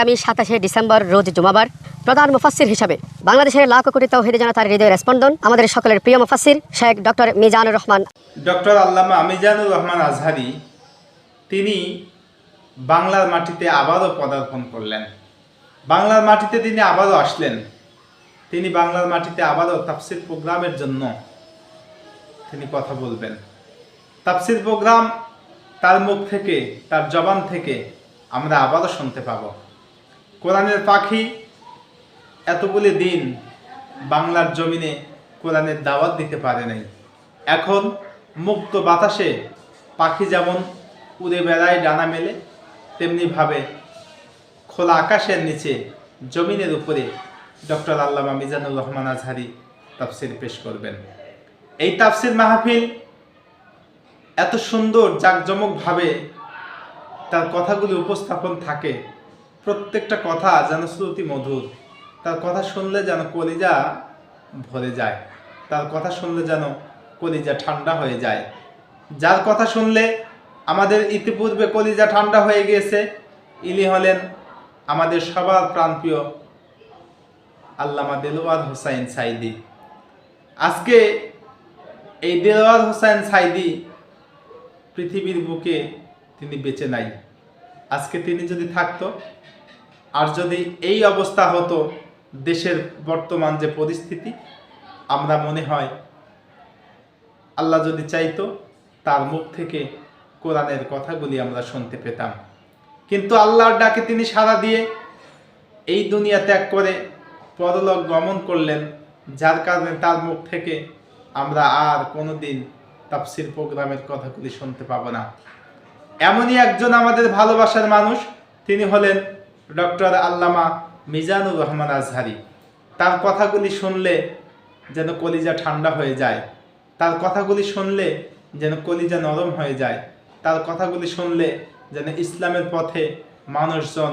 আগামী সাতাশে ডিসেম্বর রোজ জুমাবার প্রধান মুফাসির হিসাবে বাংলাদেশের লাখ কোটি তৌহিদ জনতার হৃদয়ের স্পন্দন আমাদের সকলের প্রিয় মুফাসির শেখ ডক্টর মিজানুর রহমান। ডক্টর আল্লামা আমিজানুর রহমান আজহারি, তিনি বাংলার মাটিতে আবারও পদার্পণ করলেন। বাংলার মাটিতে তিনি আবারও আসলেন। তিনি বাংলার মাটিতে আবারও তাফসির প্রোগ্রামের জন্য তিনি কথা বলবেন। তাফসির প্রোগ্রাম তার মুখ থেকে, তার জবান থেকে আমরা আবারও শুনতে পাব। কোরআনের পাখি এতগুলি দিন বাংলার জমিনে কোরআনের দাওয়াত দিতে পারে নাই। এখন মুক্ত বাতাসে পাখি যেমন উড়ে বেড়ায় ডানা মেলে, তেমনিভাবে খোলা আকাশের নিচে জমিনের উপরে ডক্টর আল্লামা মিজানুর রহমান আজহারি তাফসির পেশ করবেন। এই তাফসির মাহফিল এত সুন্দর, জাঁকজমকভাবে তার কথাগুলি উপস্থাপন থাকে। প্রত্যেকটা কথা যেন শ্রুতি মধুর। তার কথা শুনলে যেন কলিজা ভরে যায়। তার কথা শুনলে যেন কলিজা ঠান্ডা হয়ে যায়। যার কথা শুনলে আমাদের ইতিপূর্বে কলিজা ঠান্ডা হয়ে গিয়েছে, ইনি হলেন আমাদের সবার প্রাণপ্রিয় আল্লামা দেলোয়ার হোসাইন সাইদি। আজকে এই দেলোয়ার হোসাইন সাইদি পৃথিবীর বুকে তিনি বেঁচে নাই। আজকে তিনি যদি থাকতো, আর যদি এই অবস্থা হতো দেশের বর্তমান যে পরিস্থিতি, আমরা মনে হয় আল্লাহ যদি চাইতো, তার মুখ থেকে কোরআনের কথাগুলি আমরা শুনতে পেতাম। কিন্তু আল্লাহর ডাকে তিনি সাড়া দিয়ে এই দুনিয়া ত্যাগ করে পরলোক গমন করলেন, যার কারণে তার মুখ থেকে আমরা আর কোনোদিন তাফসির প্রোগ্রামের কথাগুলি শুনতে পাবো না। এমনই একজন আমাদের ভালোবাসার মানুষ, তিনি হলেন ডক্টর আল্লামা মিজানুর রহমান আজহারি। তার কথাগুলি শুনলে যেন কলিজা ঠান্ডা হয়ে যায়। তার কথাগুলি শুনলে যেন কলিজা নরম হয়ে যায়। তার কথাগুলি শুনলে যেন ইসলামের পথে মানুষজন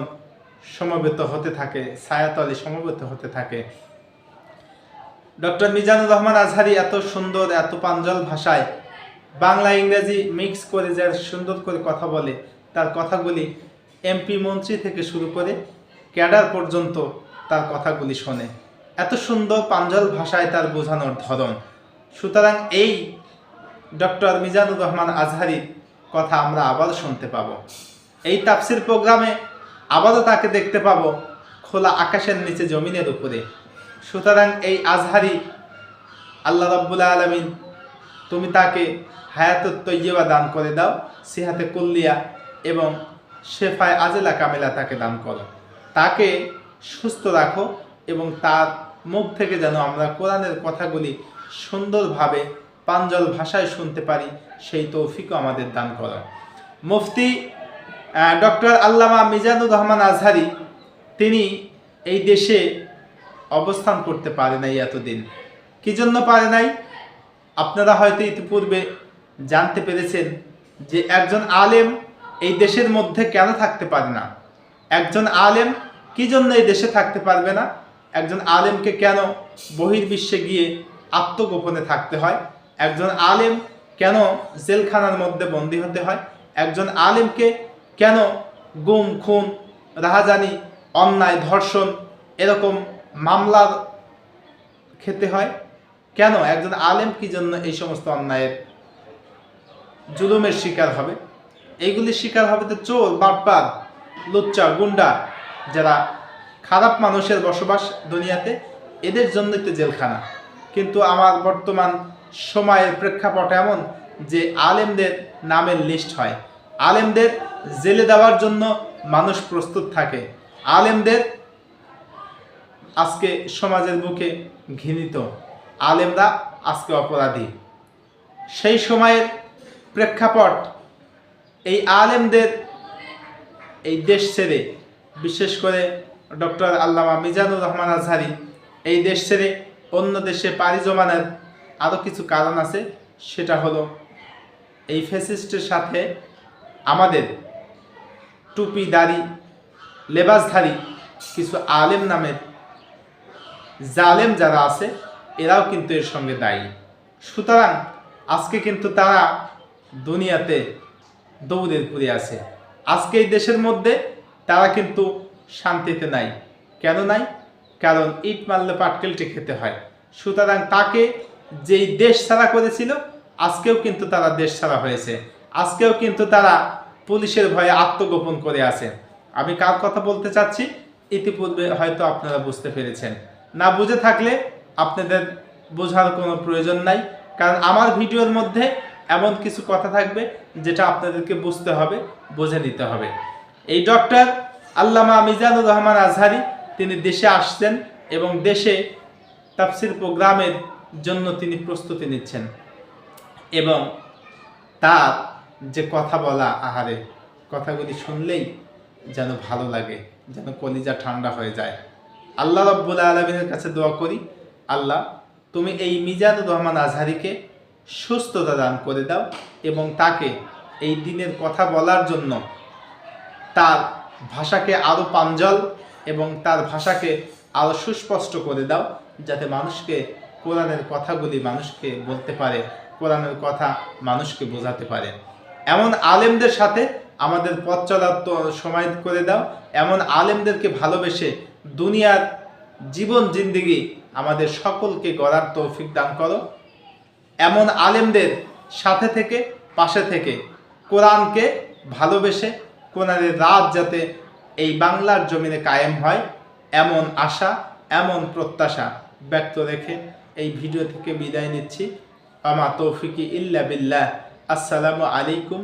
সমবেত হতে থাকে, ছায়াতলে সমবেত হতে থাকে। ডক্টর মিজানুর রহমান আজহারি এত সুন্দর, এত প্রাঞ্জল ভাষায় বাংলা ইংরেজি মিক্স করে যার সুন্দর করে কথা বলে, তার কথাগুলি এমপি মন্ত্রী থেকে শুরু করে ক্যাডার পর্যন্ত তার কথাগুলি শোনে। এত সুন্দর প্রাঞ্জল ভাষায় তার বোঝানোর ধরন। সুতরাং এই ডক্টর মিজানুর রহমান আজহারির কথা আমরা আবার শুনতে পাবো। এই তাফসির প্রোগ্রামে আবারও তাকে দেখতে পাবো খোলা আকাশের নিচে জমিনের উপরে। সুতরাং এই আজহারি আল্লাহ রাব্বুল আলমিন তুমি তাকে হায়াতত তৈয়বা দান করে দাও সিহাতে কুল্লিয়া এবং শেফায় আজেলা কামেলা তাকে দান করো। তাকে সুস্থ রাখো এবং তার মুখ থেকে যেন আমরা কোরআনের কথাগুলি সুন্দরভাবে পাঞ্জল ভাষায় শুনতে পারি, সেই তৌফিকও আমাদের দান করো। মুফতি ডক্টর আল্লামা মিজানুর রহমান আজহারি, তিনি এই দেশে অবস্থান করতে পারে নাই এতদিন। কি জন্য পারে নাই? আপনারা হয়তো ইতিপূর্বে জানতে পেরেছেন যে একজন আলেম এই দেশের মধ্যে কেন থাকতে পারে না? একজন আলেম কি জন্য এই দেশে থাকতে পারবে না? একজন আলেমকে কেন বহির্বিশ্বে গিয়ে আত্মগোপনে থাকতে হয়? একজন আলেম কেন জেলখানার মধ্যে বন্দী হতে হয়? একজন আলেমকে কেন গুম, খুন, রাহাজানি, অন্যায়, ধর্ষণ এরকম মামলার খেতে হয়? কেন? একজন আলেম কি জন্য এই সমস্ত অন্যায়ের জুলুমের শিকার হবে? এইগুলির শিকার হবে তো চোর, বাটপার, লুচ্চা, গুন্ডা যারা খারাপ মানুষের বসবাস দুনিয়াতে, এদের জন্যই তো জেলখানা। কিন্তু আমার বর্তমান সময়ের প্রেক্ষাপট এমন যে আলেমদের নামের লিস্ট হয়। আলেমদের জেলে দেওয়ার জন্য মানুষ প্রস্তুত থাকে। আলেমদের আজকে সমাজের বুকে ঘৃণিত। আলেমরা আজকে অপরাধী। সেই সময়ের প্রেক্ষাপট এই আলেমদের এই দেশ ছেড়ে, বিশেষ করে ডক্টর আল্লামা মিজানুর রহমান আজহারি, এই দেশ ছেড়ে অন্য দেশে পাড়ি জমানোর আরও কিছু কারণ আছে, সেটা হলো এই ফেসিস্টের সাথে আমাদের টুপি, দাড়ি, লেবাসধারী কিছু আলেম নামের জালেম যারা আছে এরাও কিন্তু এর সঙ্গে দায়ী। সুতরাং আজকে কিন্তু তারা দুনিয়াতে দৌড়ের পুরে আছে। আজকে এই দেশের মধ্যে তারা কিন্তু শান্তিতে নাই। কেন নাই? কারণ ইট মারলে পাটকেলটি খেতে হয়। সুতরাং তাকে যেই দেশ ছাড়া করেছিল, আজকেও কিন্তু তারা দেশ ছাড়া হয়েছে। আজকেও কিন্তু তারা পুলিশের ভয়ে আত্মগোপন করে আছে। আমি কার কথা বলতে চাচ্ছি? ইতিপূর্বে হয়তো আপনারা বুঝতে পেরেছেন। না বুঝে থাকলে আপনাদের বোঝার কোনো প্রয়োজন নাই। কারণ আমার ভিডিওর মধ্যে এমন কিছু কথা থাকবে যেটা আপনাদেরকে বুঝতে হবে, বুঝে নিতে হবে। এই ডক্টর আল্লামা মিজানুর রহমান আজহারি, তিনি দেশে আসছেন এবং দেশে তাফসির প্রোগ্রামের জন্য তিনি প্রস্তুতি নিচ্ছেন এবং তার যে কথা বলা, আহারে, কথাগুলি শুনলেই যেন ভালো লাগে, যেন কলিজা ঠান্ডা হয়ে যায়। আল্লাহ রব্বুল আলমিনের কাছে দোয়া করি আল্লাহ, তুমি এই মিজানুর রহমান আজহারিকে সুস্থতা দান করে দাও এবং তাকে এই দিনের কথা বলার জন্য তার ভাষাকে আরও প্রাঞ্জল এবং তার ভাষাকে আরও সুস্পষ্ট করে দাও, যাতে মানুষকে কোরআনের কথাগুলি মানুষকে বলতে পারে, কোরআনের কথা মানুষকে বোঝাতে পারে। এমন আলেমদের সাথে আমাদের পথ চলার সময় করে দাও। এমন আলেমদেরকে ভালোবেসে দুনিয়ার জীবন, জিন্দিগি আমাদের সকলকে গড়ার তৌফিক দান করো। এমন আলেমদের সাথে থেকে, পাশে থেকে কোরআনকে ভালোবেসে, কোরআনের রাত যাতে এই বাংলার জমিনে কায়েম হয়, এমন আশা, এমন প্রত্যাশা ব্যক্ত রেখে এই ভিডিও থেকে বিদায় নিচ্ছি। আমা তৌফিকি ইল্লা বিল্লাহ। আসসালামু আলাইকুম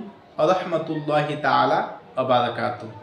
রহমতুল্লাহি তালা বারাকাতুহ।